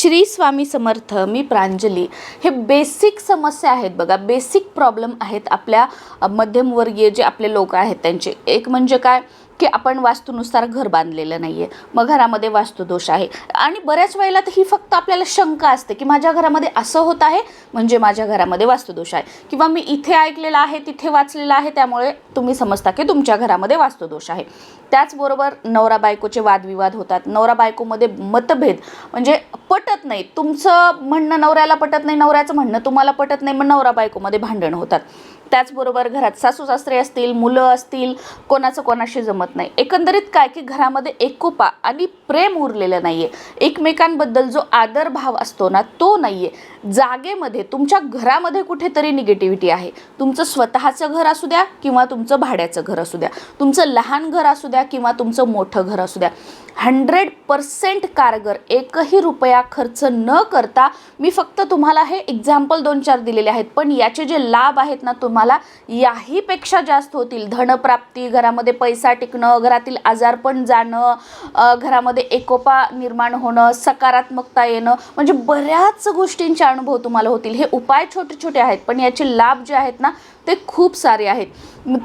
श्री स्वामी समर्थ मी प्रांजली. हे बेसिक समस्या आहेत बघा. बेसिक प्रॉब्लेम आहेत आपल्या मध्यमवर्गीय जे आपले लोक आहेत त्यांचे. एक म्हणजे काय? की आपण वास्तूनुसार घर बांधलेलं नाही आहे मग घरामध्ये वास्तुदोष आहे. आणि बऱ्याच वेळेला तर ही फक्त आपल्याला शंका असते की माझ्या घरामध्ये असं होत आहे म्हणजे माझ्या घरामध्ये वास्तुदोष आहे. किंवा मी इथे ऐकलेलं आहे तिथे वाचलेलं आहे त्यामुळे तुम्ही समजता की तुमच्या घरामध्ये वास्तुदोष आहे. त्याचबरोबर नवरा बायकोचे वादविवाद होतात. नवरा बायकोमध्ये मतभेद म्हणजे पटत नाही. तुमचं म्हणणं नवऱ्याला पटत नाही नवऱ्याचं म्हणणं तुम्हाला पटत नाही मग नवरा बायकोमध्ये भांडण होतात. त्याचबरोबर घरात सासू सासरे असतील मुलं असतील कोणाचं कोणाशी जमत नाही. एकंदरीत काय की घरामध्ये एकोपा आणि प्रेम उरलेलं नाही आहे एकमेकांबद्दल जो आदर भाव असतो ना तो नाही आहे जागेमध्ये तुमच्या घरामध्ये कुठेतरी निगेटिव्हिटी आहे. तुमचं स्वतःचं घर असू द्या किंवा तुमचं भाड्याचं घर असू द्या. तुमचं लहान घर असू द्या किंवा तुमचं मोठं घर असू द्या. हंड्रेड पर्सेंट कारगर एकही रुपया खर्च न करता मी फक्त तुम्हाला हे एक्झाम्पल दोन चार दिलेले आहेत. पण याचे जे लाभ आहेत ना तुम्हाला तुम्हाला याहीपेक्षा जास्त होतील. धनप्राप्ती घरामध्ये पैसा टिकणं घरातील आजारपण जाणं घरामध्ये एकोपा निर्माण होणं सकारात्मकता येणं म्हणजे बऱ्याच गोष्टींचे अनुभव तुम्हाला होतील. हे उपाय छोटे छोटे आहेत पण याचे लाभ जे आहेत ना ते खूप सारे आहेत.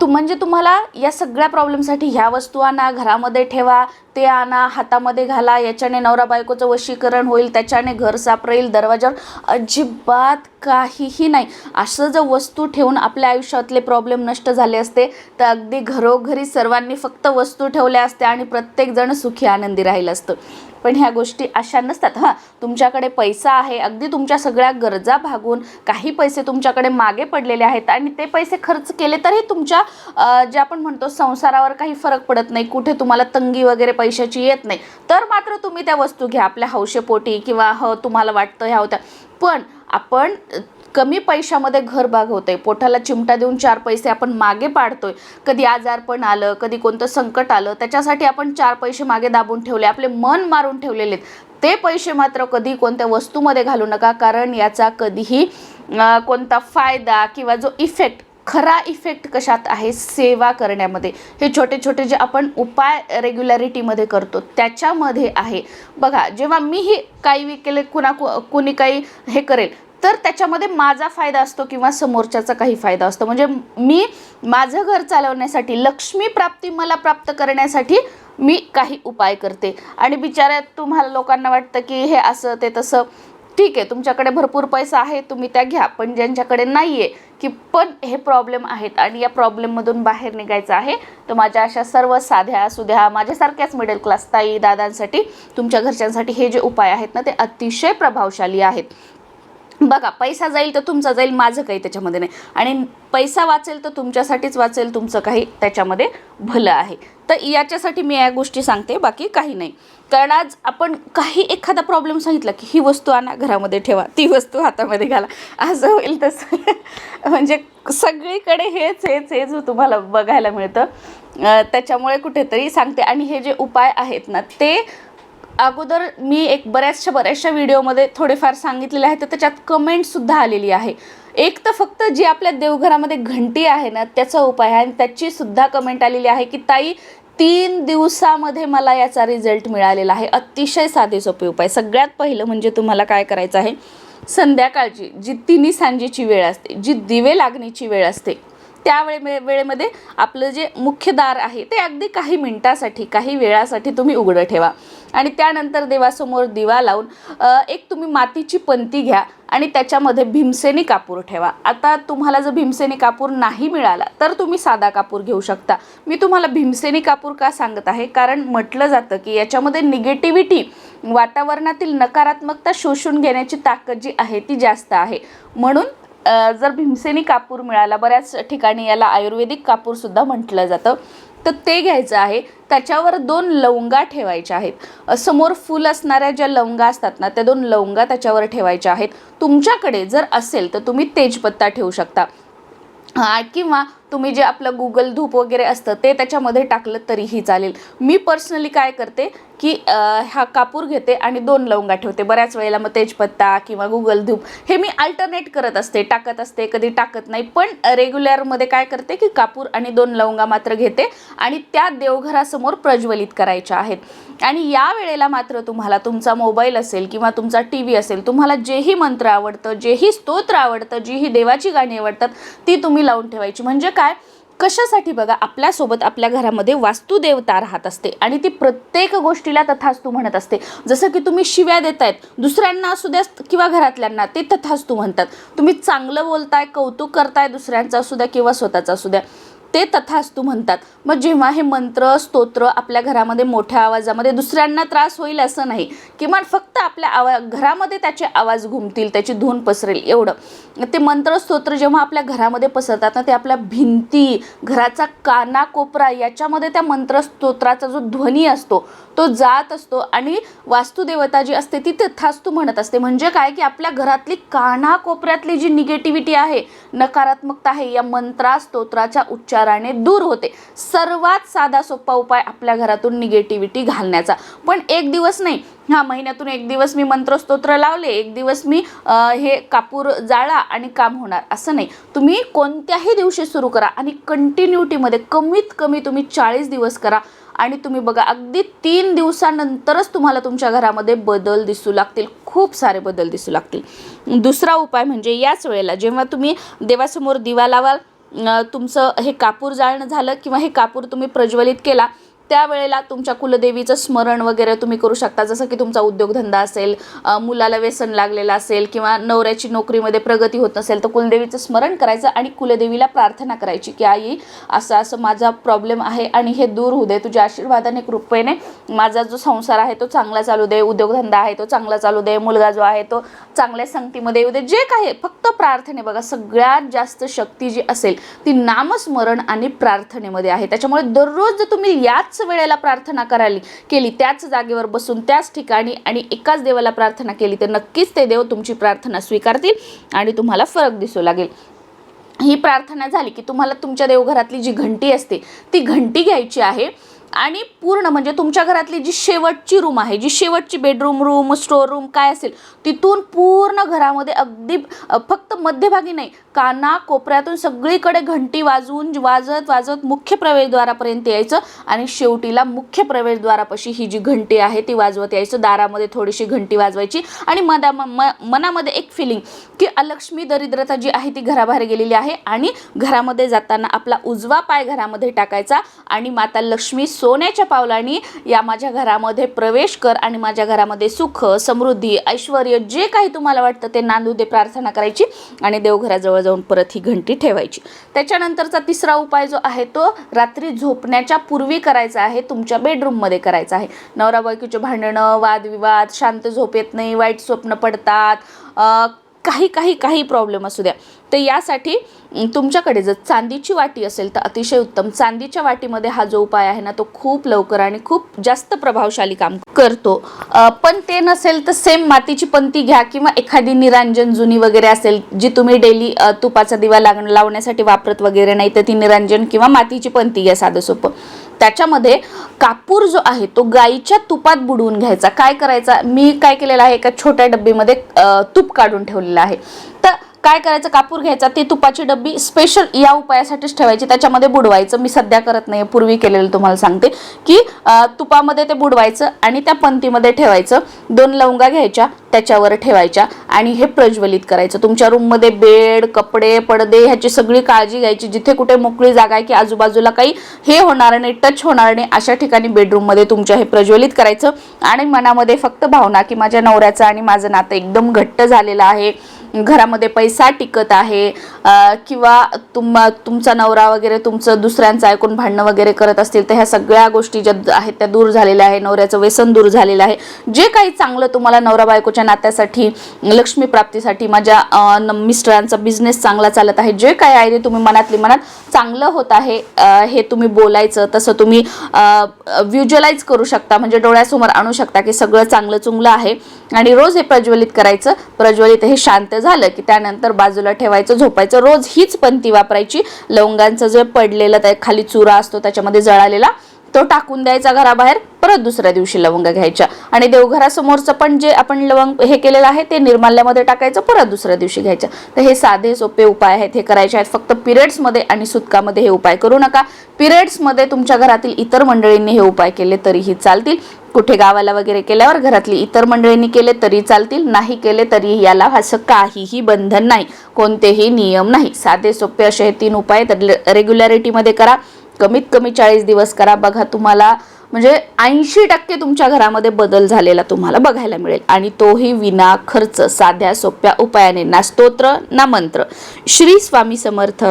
तु म्हणजे तुम्हाला या सगळ्या प्रॉब्लेमसाठी ह्या वस्तू आणा घरामध्ये ठेवा ते आणा हातामध्ये घाला याच्याने नवरा बायकोचं वशीकरण होईल त्याच्याने घर साफ राहील दरवाजावर अजिबात काहीही नाही. असं जर वस्तू ठेवून आपल्या आयुष्यातले प्रॉब्लेम नष्ट झाले असते तर अगदी घरोघरी सर्वांनी फक्त वस्तू ठेवल्या असत्या आणि प्रत्येकजण सुखी आनंदी राहिलं असतं. पण ह्या गोष्टी अशा नसतात. हां तुमच्याकडे पैसा आहे अगदी तुमच्या सगळ्या गरजा भागून काही पैसे तुमच्याकडे मागे पडलेले आहेत आणि ते पैसे खर्च केले तरी तुमच्या जे आपण म्हणतो संसारावर काही फरक पडत नाही कुठे तुम्हाला तंगी वगैरे पैशाची येत नाही तर मात्र तुम्ही त्या वस्तू घ्या आपल्या हौशेपोटी किंवा ह तुम्हाला वाटतं ह्या होत्या. पण आपण कमी पैशामध्ये घर भागवतोय पोटाला चिमटा देऊन चार पैसे आपण मागे पाडतोय. कधी आजारपण आलं कधी कोणतं संकट आलं त्याच्यासाठी आपण चार पैसे मागे दाबून ठेवले आपले मन मारून ठेवलेले आहेत ते पैसे मात्र कधी कोणत्या वस्तूमध्ये घालू नका कारण याचा कधीही कोणता फायदा किंवा जो इफेक्ट खरा इफेक्ट कशात आहे सेवा करण्यामध्ये. हे छोटे छोटे जे आपण उपाय रेग्युलॅरिटीमध्ये करतो त्याच्यामध्ये आहे. बघा जेव्हा मीही काही विकेले कुणा कु- कुणी काही हे करेल तर त्याच्यामध्ये माझा फायदा असतो किंवा समोरच्याचा काही फायदा असतो. म्हणजे मी माझं घर चालवण्यासाठी लक्ष्मी प्राप्ती मला प्राप्त करण्यासाठी मी काही उपाय करते. आणि बिचाऱ्यात तुम्हाला लोकांना वाटतं की हे असं ते तसं. ठीक आहे तुमच्याकडे भरपूर पैसा आहे तुम्ही त्या घ्या. पण ज्यांच्याकडे नाही आहे की पण हे प्रॉब्लेम आहेत आणि या प्रॉब्लेममधून बाहेर निघायचं आहे तर माझ्या अशा सर्व साध्या सुध्या माझ्यासारख्याच मिडल क्लास ताई दादांसाठी तुमच्या घरच्यांसाठी हे जे उपाय आहेत ना ते अतिशय प्रभावशाली आहेत. बघा पैसा जाईल तर तुमचा जाईल माझं काही त्याच्यामध्ये नाही. आणि पैसा वाचेल तर तुमच्यासाठीच वाचेल तुमचं काही त्याच्यामध्ये भलं आहे. तर याच्यासाठी मी या गोष्टी सांगते बाकी काही नाही. कारण आज आपण काही एखादा प्रॉब्लेम सांगितला की ही वस्तू आणा घरामध्ये ठेवा ती वस्तू हातामध्ये घाला. असं होईल तसं. म्हणजे सगळीकडे हेच हेच हेच तुम्हाला बघायला मिळतं. त्याच्यामुळे कुठेतरी सांगते. आणि हे जे उपाय आहेत ना ते अगोदर मी एक बऱ्याचशा बऱ्याचशा व्हिडिओमध्ये थोडेफार सांगितलेले आहे तर त्याच्यात कमेंटसुद्धा आलेली आहे. एक तर फक्त जी आपल्या देवघरामध्ये घंटी आहे ना त्याचा उपाय आहे आणि त्याचीसुद्धा कमेंट आलेली आहे की ताई तीन दिवसामध्ये मला याचा रिझल्ट मिळालेला आहे. अतिशय साधे सोपे उपाय. सगळ्यात पहिलं म्हणजे तुम्हाला काय करायचं आहे संध्याकाळची जी तिन्ही सांजेची वेळ असते जी दिवे लागण्याची वेळ असते त्यावेळे वेळेमध्ये आपलं जे मुख्य दार आहे ते अगदी काही मिनटासाठी काही वेळासाठी तुम्ही उघडं ठेवा. आणि त्यानंतर देवासमोर दिवा लावून एक तुम्ही मातीची पंती घ्या आणि त्याच्यामध्ये भीमसेनी कापूर ठेवा. आता तुम्हाला जर भीमसेनी कापूर नाही मिळाला तर तुम्ही साधा कापूर घेऊ शकता. मी तुम्हाला भीमसेनी कापूर का सांगत आहे? कारण म्हटलं जातं की याच्यामध्ये निगेटिव्हिटी वातावरणातील नकारात्मकता शोषून घेण्याची ताकद जी आहे ती जास्त आहे. म्हणून जर भीमसेनी कापूर मिळाला बऱ्याच ठिकाणी याला आयुर्वेदिक कापूरसुद्धा म्हटलं जातं. तर ते घ्यायचं आहे. त्याच्यावर दोन लवंगा ठेवायच्या आहेत. समोर फुल असणाऱ्या ज्या लवंगा असतात ना त्या दोन लवंगा त्याच्यावर ठेवायच्या आहेत. तुमच्याकडे जर असेल तर तुम्ही तेजपत्ता ठेवू शकता. किंवा तुम्ही जे आपलं गुगल धूप वगैरे असतं ते त्याच्यामध्ये टाकलं तरीही चालेल. मी पर्सनली काय करते की हा कापूर घेते आणि दोन लवंगा ठेवते. बऱ्याच वेळेला मग तेजपत्ता किंवा गुगल धूप हे मी अल्टरनेट करत असते. टाकत असते कधी टाकत नाही. पण रेग्युलरमध्ये काय करते की कापूर आणि दोन लवंगा मात्र घेते आणि त्या देवघरासमोर प्रज्वलित करायच्या आहेत. आणि या वेळेला मात्र तुम्हाला तुमचा मोबाईल असेल किंवा तुमचा टी व्ही असेल तुम्हाला जेही मंत्र आवडतं जेही स्तोत्र आवडतं जीही देवाची गाणी आवडतात ती तुम्ही लावून ठेवायची. म्हणजे काय? कशासाठी बघा आपल्यासोबत आपल्या घरामध्ये वास्तुदेवता राहत असते आणि ती प्रत्येक गोष्टीला तथास्तू म्हणत असते. जसं की तुम्ही शिव्या देतायत दुसऱ्यांना असू द्या किंवा घरातल्यांना ते तथास्तू म्हणतात. तुम्ही चांगलं बोलताय कौतुक करताय दुसऱ्यांचं असू द्या किंवा स्वतःचं असू द्या. ते तथास्तू म्हणतात. मग जेव्हा हे मंत्र स्तोत्र आपल्या घरामध्ये मोठ्या आवाजामध्ये दुसऱ्यांना त्रास होईल असं नाही. किमान फक्त आपल्या आवा घरामध्ये त्याचे आवाज घुमतील त्याची धून पसरेल एवढं. ते मंत्र स्तोत्र जेव्हा आपल्या घरामध्ये पसरतात ना ते आपल्या भिंती घराचा कानाकोपरा याच्यामध्ये त्या मंत्र स्तोत्राचा जो ध्वनी असतो तो जात असतो आणि वास्तुदेवता जी असते ती तथास्तू म्हणत असते. म्हणजे काय? की आपल्या घरातली कानाकोपऱ्यातली जी निगेटिव्हिटी आहे नकारात्मकता आहे या मंत्रा स्तोत्राच्या उच्चाराने दूर होते. सर्वात साधा सोपा उपाय आपल्या घरातून निगेटिव्हिटी घालण्याचा. पण एक दिवस नाही. हा महिन्यातून एक दिवस मी मंत्रस्तोत्र लावले. एक दिवस मी हे कापूर जाळा आणि काम होणार असं नाही. तुम्ही कोणत्याही दिवशी सुरू करा आणि कंटिन्युटीमध्ये कमीत कमी तुम्ही चाळीस दिवस करा. आणि तुम्ही बघा अगदी तीन दिवसानंतरच तुम्हाला तुमच्या घरामध्ये बदल दिसू लागतील. खूप सारे बदल दिसू लागतील. दुसरा उपाय म्हणजे याच वेळेला जेव्हा तुम्ही देवासमोर दिवा लावाल तुमचं हे कापूर जाळणं झालं किंवा हे कापूर तुम्ही प्रज्वलित केला त्यावेळेला तुमच्या कुलदेवीचं स्मरण वगैरे तुम्ही करू शकता. जसं की तुमचा उद्योगधंदा असेल मुलाला व्यसन लागलेलं असेल किंवा नवऱ्याची नोकरीमध्ये प्रगती होत नसेल तर कुलदेवीचं स्मरण करायचं आणि कुलदेवीला प्रार्थना करायची की आई असं असं माझा प्रॉब्लेम आहे आणि हे दूर होऊ दे. तुझ्या आशीर्वादाने कृपेने माझा जो संसार आहे तो चांगला चालू दे. उद्योगधंदा आहे तो चांगला चालू दे. मुलगा जो आहे तो चांगल्या संगतीमध्ये येऊ दे. जे काही फक्त प्रार्थने बघा. सगळ्यात जास्त शक्ती जी असेल ती नामस्मरण आणि प्रार्थनेमध्ये आहे. त्याच्यामुळे दररोज जर तुम्ही याच त्याच वेळेला प्रार्थना करायली केली. त्याच जागेवर बसून त्याच ठिकाणी आणि एकाच देवाला प्रार्थना केली तर नक्कीच ते देव तुमची प्रार्थना स्वीकारतील आणि तुम्हाला फरक दिसू लागेल. ही प्रार्थना झाली की तुम्हाला तुमच्या देवघरातली जी घंटी असते ती घंटी घ्यायची आहे. आणि पूर्ण म्हणजे तुमच्या घरातली जी शेवटची रूम आहे जी शेवटची बेडरूम रूम स्टोर रूम काय असेल तिथून पूर्ण घरामध्ये अगदी फक्त मध्यभागी नाही काना कोपऱ्यातून सगळीकडे घंटी वाजवून वाजत वाजत मुख्य प्रवेशद्वारापर्यंत यायचं आणि शेवटीला मुख्य प्रवेशद्वारापाशी ही जी घंटी आहे ती वाजवत यायचं. दारामध्ये थोडीशी घंटी वाजवायची आणि मदा म- म- मनामध्ये एक फिलिंग की अलक्ष्मी दरिद्रता जी आहे ती घराबाहेर गेलेली आहे आणि घरामध्ये जाताना आपला उजवा पाय घरामध्ये टाकायचा आणि माता लक्ष्मी सोन्याच्या पावलांनी या माझ्या घरामध्ये प्रवेश कर आणि माझ्या घरामध्ये सुख समृद्धी ऐश्वर जे काही तुम्हाला वाटतं ते नांदू दे प्रार्थना करायची आणि देवघराजवळ जाऊन परत ही घंटी ठेवायची. त्याच्यानंतरचा तिसरा उपाय जो आहे तो रात्री झोपण्याच्या पूर्वी करायचा आहे तुमच्या बेडरूममध्ये करायचा आहे. नवरा बायकोचे भांडणं वादविवाद शांत झोप येत नाही वाईट स्वप्न पडतात काही काही काही प्रॉब्लेम असू द्या. तर यासाठी तुमच्याकडे जर चांदीची वाटी असेल तर अतिशय उत्तम. चांदीच्या वाटीमध्ये हा जो उपाय आहे ना तो खूप लवकर आणि खूप जास्त प्रभावशाली काम करतो. पण ते नसेल तर सेम मातीची पंती घ्या किंवा एखादी निरांजन जुनी वगैरे असेल जी तुम्ही डेली तुपाचा दिवा लाग लावण्यासाठी वापरत वगैरे नाही तर ती निरांजन किंवा मातीची पंती घ्या साधं सोपं. त्याच्यामध्ये कापूर जो आहे तो गाईच्या तुपात बुडवून घ्यायचा. काय करायचा? मी काय केलेलं आहे? एका छोट्या डब्बीमध्ये तूप काढून ठेवलेलं आहे. तर काय करायचं? कापूर घ्यायचा. ती तुपाची डब्बी स्पेशल या उपायासाठीच ठेवायची. त्याच्यामध्ये बुडवायचं. मी सध्या करत नाही पूर्वी केलेलं तुम्हाला सांगते की तुपामध्ये ते बुडवायचं आणि त्या पंतीमध्ये ठेवायचं. दोन लवंगा घ्यायच्या. त्याच्यावर ठेवायच्या आणि हे प्रज्वलित करायचं. तुमच्या रूममध्ये बेड कपडे पडदे ह्याची सगळी काळजी घ्यायची. जिथे कुठे मोकळी जागा आहे की आजूबाजूला काही हे होणार नाही टच होणार नाही अशा ठिकाणी बेडरूममध्ये तुमच्या हे प्रज्वलित करायचं. आणि मनामध्ये फक्त भावना की माझ्या नवऱ्याचं आणि माझं नातं एकदम घट्ट झालेलं आहे. घरामध्ये पैसा टिकत आहे. किंवा तुम तुमचा नवरा वगैरे तुमचं दुसऱ्यांचं ऐकून भांडणं वगैरे करत असतील तर ह्या सगळ्या गोष्टी ज्या आहेत त्या दूर झालेल्या आहे. नवऱ्याचं व्यसन दूर झालेलं आहे. जे काही चांगलं तुम्हाला नवरा बायकोच्या नात्यासाठी लक्ष्मी प्राप्तीसाठी माझ्या मिस्टरांचा बिझनेस चांगला चालत आहे. जे काय आहे ते तुम्ही मनातली मनात चांगलं होत आहे हे तुम्ही बोलायचं तसं तुम्ही व्ह्युज्युअलाइज करू शकता. म्हणजे डोळ्यासमोर आणू शकता की सगळं चांगलं चुंगलं आहे. आणि रोज हे प्रज्वलित करायचं. प्रज्वलित हे शांत झालं की त्यानंतर बाजूला ठेवायचं झोपायचं. रोज हीच पंथी वापरायची. लवंगांचं जे पडलेलं त्या खाली चुरा असतो त्याच्यामध्ये जळालेला तो टाकून द्यायचा घराबाहेर परत दुसऱ्या दिवशी लवंग घ्यायच्या. आणि देवघरासमोरचं पण जे आपण लवंग हे केलेलं आहे ते निर्माल्यामध्ये टाकायचं परत दुसऱ्या दिवशी घ्यायचं. तर हे साधे सोपे उपाय आहेत हे करायचे आहेत. फक्त पिरियड्समध्ये आणि सुतकामध्ये हे उपाय करू नका. पिरियड्समध्ये तुमच्या घरातील इतर मंडळींनी हे उपाय केले तरीही चालतील. कुठे गावाला वगैरे केल्यावर घरातली इतर मंडळींनी केले तरी चालतील. नाही केले तरी याला असं काहीही बंधन नाही. कोणतेही नियम नाही. साधे सोपे असे हे तीन उपाय तर रेग्युलॅरिटीमध्ये करा. कमीत कमी चाळीस दिवस करा. बघा तुम्हाला म्हणजे ऐंशी टक्के तुमच्या घरामध्ये बदल झालेला तुम्हाला बघायला मिळेल. आणि तोही विना खर्च साध्या सोप्या उपायाने. ना स्तोत्र ना मंत्र. श्री स्वामी समर्थ.